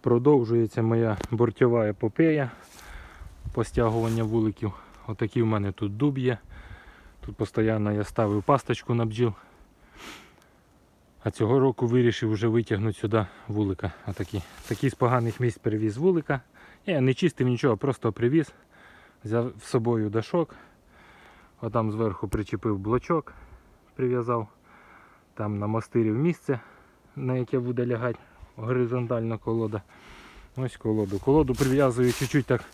Продовжується моя бортова епопея по стягуванню вуликів. Отакий в мене тут дуб є. Тут постійно я ставив пасточку на бджіл. А цього року вирішив вже витягнути сюди вулика. Отакий. Такий з поганих місць привіз вулика. Я не чистив нічого, просто привіз. Взяв з собою дашок. Отам зверху причепив блочок, прив'язав. Там намастирив місце, на яке буде лягати горизонтальна колода. Ось колоду. Колоду прив'язую чуть-чуть так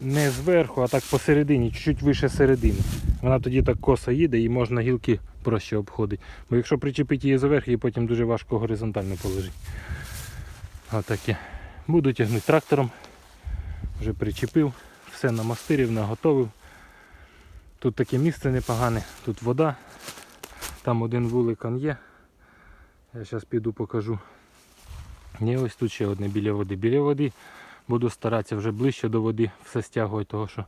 не зверху, а так посередині, чуть-чуть вище середини. Вона тоді так косо їде і можна гілки проще обходити. Бо якщо причепити її зверху, її потім дуже важко горизонтально положити. Отаке. Буду тягнути трактором. Вже причепив, все намастирив, наготовив. Тут таке місце непогане, тут вода. Там один вуликан є. Я зараз піду покажу. І ось тут ще одне біля води. Біля води буду старатися вже ближче до води все стягувати, тому що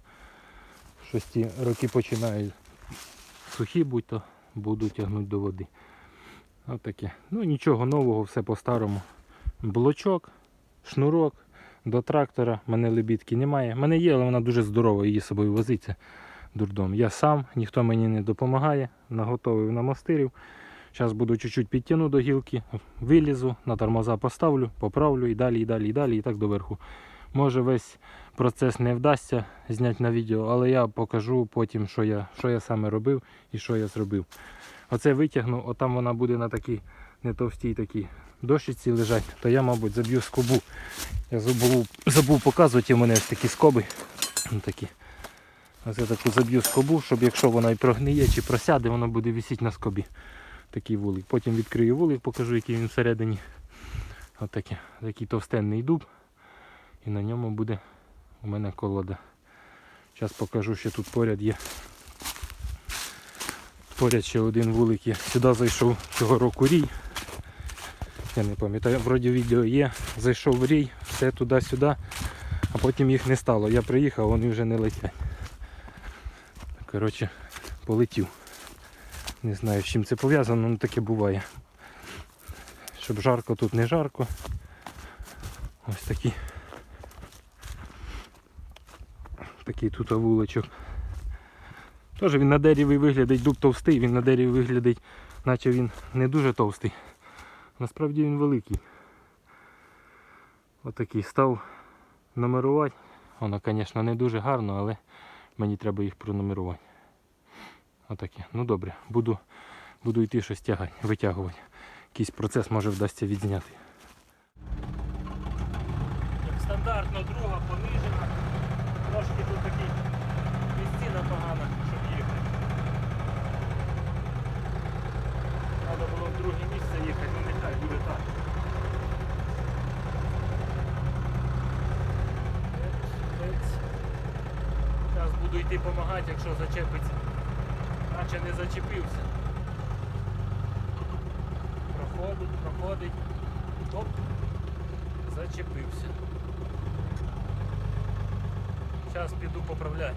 щось ті роки починають сухі будь то буду тягнути до води. Отаке. Ну нічого нового, все по-старому. Блочок, шнурок до трактора. Мене лебідки немає. Мене є, але вона дуже здорова, її собою возиться дурдом. Я сам, ніхто мені не допомагає, наготовив намастирів. Зараз буду чуть-чуть підтягну до гілки, вилізу, на тормоза поставлю, поправлю і далі, і далі, і далі, і так доверху. Може весь процес не вдасться зняти на відео, але я покажу потім, що я, що я саме робив і що я зробив. Оце витягну, отам вона буде на такій не товстій такій дощиці лежать, то я, мабуть, заб'ю скобу. Я забув, забув показувати, у мене ось такі скоби. Ось Такі. Ось я таку заб'ю скобу, щоб якщо вона і прогниє чи просяде, воно буде висіти на скобі. Такий вулик. Потім відкрию вулик, покажу, який він всередині. Ось таке. Такий товстенний дуб. І на ньому буде у мене колода. Зараз покажу, що тут поряд є. Поряд ще один вулик є. Сюди зайшов цього року рій. Я не пам'ятаю, вроді відео є. Зайшов рій, все туди-сюди, а потім їх не стало. Я приїхав, вони вже не летять. Коротше, полетів. Не знаю, з чим це пов'язано, але таке буває. Щоб жарко тут не жарко. Ось такий. Такий тут вуличок. Теж він на дереві виглядить дуб товстий, він на дереві виглядить, наче він не дуже товстий. Насправді він великий. Отакий став номерувати. Воно, звісно, не дуже гарно, але мені треба їх пронумерувати. Отаке. Ну добре, буду, буду йти щось тягати, витягувати. Якийсь процес може вдасться відзняти. Як стандартно друга понижена. Трошки тут такий місцина погана, щоб їхати. Треба було в друге місце їхати, ну нехай буде так. Зараз буду йти допомагати, якщо зачепиться. Наче не зачепився. Проходить, проходить. Оп. Зачепився. Зараз піду поправляти.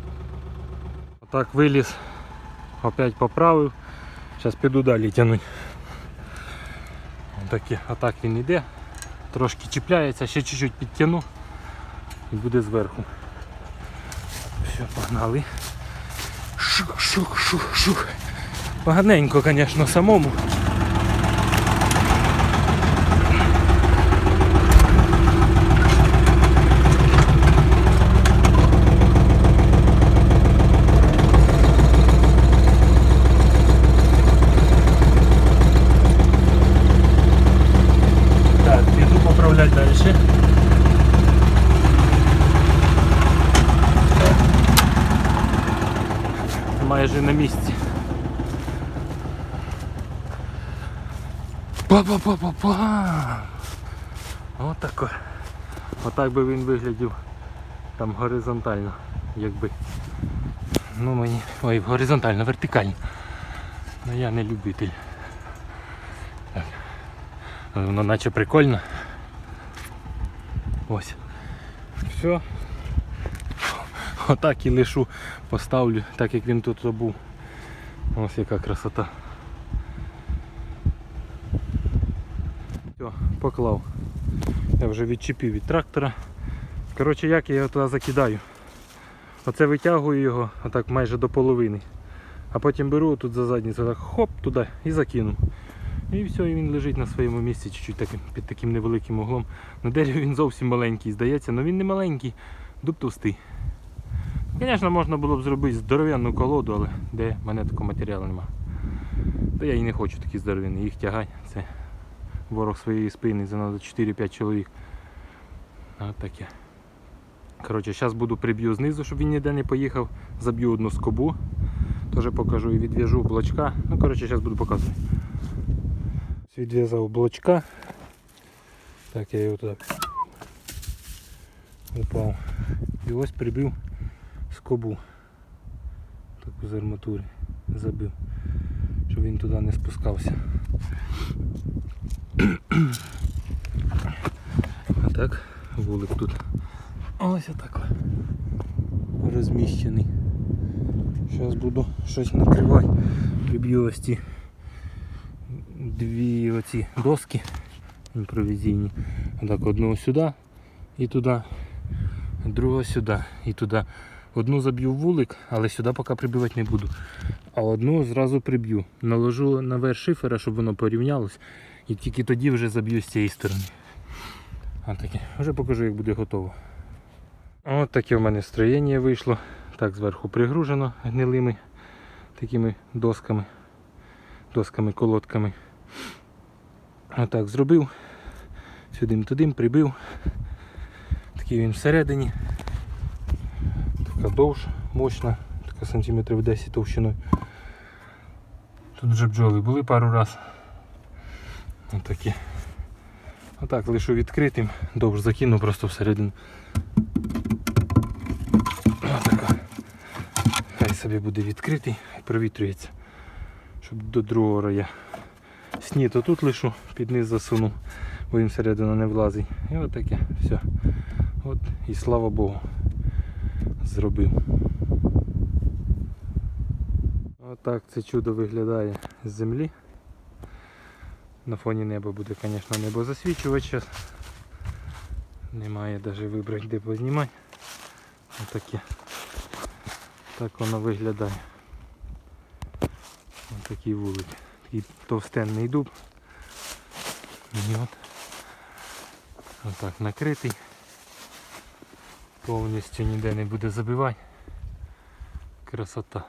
Отак виліз, опять поправив. Зараз піду далі тягнути. Отаке, отак він йде. Трошки чіпляється, ще чуть-чуть підтягну і буде зверху. Все, погнали. Шух, шух, шух, шух. Поганенько, звісно, самому. Так, піду поправляти далі. Майже на місці. Па-па-па-па-па! Отако. Отак би він виглядів там горизонтально, якби. Ну мені... Ой, горизонтально, вертикально. Ну я не любитель. Так. Воно наче прикольно. Ось. Все. Отак і лишу, поставлю, так як він тут був. Ось яка красота. Все, поклав. Я вже відчепив від трактора. Коротше, як я його туди закидаю. Оце витягую його отак майже до половини. А потім беру тут за задницю, так хоп туди і закину. І все, і він лежить на своєму місці, чуть-чуть таким, під таким невеликим углом. На дереві він зовсім маленький, здається, але він не маленький, дуб товстий. Звісно, можна було б зробити здоровенну колоду, але де в мене такого матеріалу нема. Та я і не хочу такі здоровенні, їх тягати. Це ворог своєї спини, треба 4-5 чоловік. От таке. Коротше, зараз буду приб'ю знизу, щоб він ніде не поїхав. Заб'ю одну скобу. Теж покажу і відв'яжу блочка. Ну, коротше, зараз буду показувати. Відв'язав блочка. Так, я його так упав. І ось прибив скобу. Таку з арматури забив, щоб він туди не спускався. А так, вулик тут. Ось отак розміщений. Зараз буду щось накривати. Приб'ю ось ці дві оці доски імпровізійні. Отак одну сюди і туди, другу сюди і туди. Одну заб'ю в вулик, але сюди поки прибивати не буду. А одну зразу приб'ю. Наложу наверх шифера, щоб воно порівнялось. І тільки тоді вже заб'ю з цієї сторони. А таке. Вже покажу, як буде готово. От таке в мене строєння вийшло. Так зверху пригружено гнилими такими досками, досками, колодками. Отак зробив. Сюди туди прибив. Такий він всередині. Така довж, мощна, така сантиметрів 10 товщиною. Тут вже бджоли були пару раз. Отакі. Отак лишу відкритим, довж закину просто всередину. Отака. Хай собі буде відкритий і провітрюється. Щоб до другого рая. Сні то тут лишу, під низ засуну, бо він всередину не влазить. І от таке. Все. От і слава Богу. Зробив. Отак це чудо виглядає з землі. На фоні неба буде, звісно, небо засвічувати зараз. Немає навіть вибрати де познімати. Отаке. Так воно виглядає. Ось такий вулик. Такий товстенний дуб. І от. Отак накритий. Повністю ніде не буде забивань. Красота.